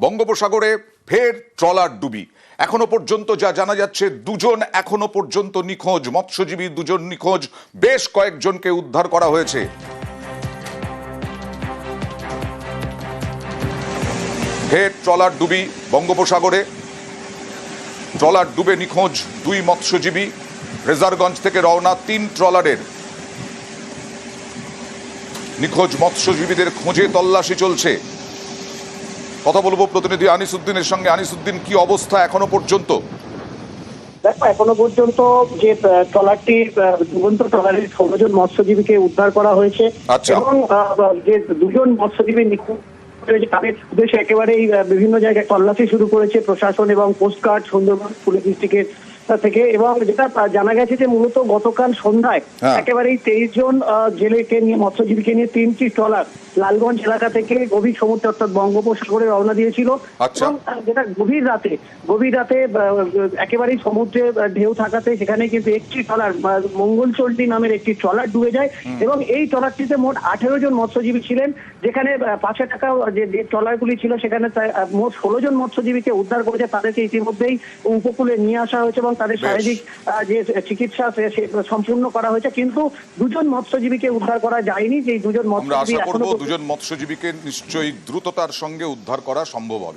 বঙ্গোপসাগরে ফের ট্রলার ডুবি। এখনও পর্যন্ত যা জানা যাচ্ছে, দুজন এখনও পর্যন্ত নিখোঁজ, মৎস্যজীবী দুজন নিখোঁজ, বেশ কয়েকজনকে উদ্ধার করা হয়েছে। ফের ট্রলার ডুবি বঙ্গোপসাগরে। ট্রলার ডুবে নিখোঁজ দুই মৎস্যজীবী। রেজারগঞ্জ থেকে রওনা তিন ট্রলারের। নিখোঁজ মৎস্যজীবীদের খোঁজে তল্লাশি চলছে। কথা বলব প্রতিনিধি আনিসুদ্দিনের সঙ্গে আনিসুদ্দিন কি অবস্থা এখনও পর্যন্ত দেখো এখনও পর্যন্ত যে ট্রলারটি ডুবন্ত ট্রলারের ষোলো জন মৎস্যজীবীকে উদ্ধার করা হয়েছে আচ্ছা। এবং যে দুজন মৎস্যজীবী নিখোঁজ তাদের উদ্দেশ্যে একেবারেই বিভিন্ন জায়গায় তল্লাশি শুরু করেছে প্রশাসন এবং কোস্টগার্ড সুন্দরবন পুলিশ ডিস্ট্রিক্টের থেকে এবং যেটা জানা গেছে যে মূলত গতকাল সন্ধ্যায় হ্যাঁ। একেবারেই তেইশ জন জেলেকে নিয়ে মৎস্যজীবীকে নিয়ে তিনটি ট্রলার লালগঞ্জ এলাকা থেকে গভীর সমুদ্র অর্থাৎ বঙ্গোপসাগরে রওনা দিয়েছিল। আচ্ছা। এবং যেটা গভীর রাতে গভীর রাতে একেবারেই সমুদ্রে ঢেউ থাকাতে সেখানে কিন্তু একটি ট্রলার মঙ্গলচন্ডী নামের একটি ট্রলার ডুবে যায়। এবং এই ট্রলারটিতে মোট আঠেরো জন মৎস্যজীবী ছিলেন। যেখানে পাঁচশো টাকা যে যে ট্রলারগুলি ছিল সেখানে মোট ষোলো জন মৎস্যজীবীকে উদ্ধার করেছে। তাদেরকে ইতিমধ্যেই উপকূলে নিয়ে আসা হয়েছে এবং তাদের শারীরিক যে চিকিৎসা সম্পূর্ণ করা হয়েছে কিন্তু দুজন মৎস্যজীবীকে উদ্ধার করা যায়নি যে দুজন মৎস্যজীবী দুজন মৎস্যজীবীকে নিশ্চয়ই দ্রুততার সঙ্গে উদ্ধার করা সম্ভব হবে।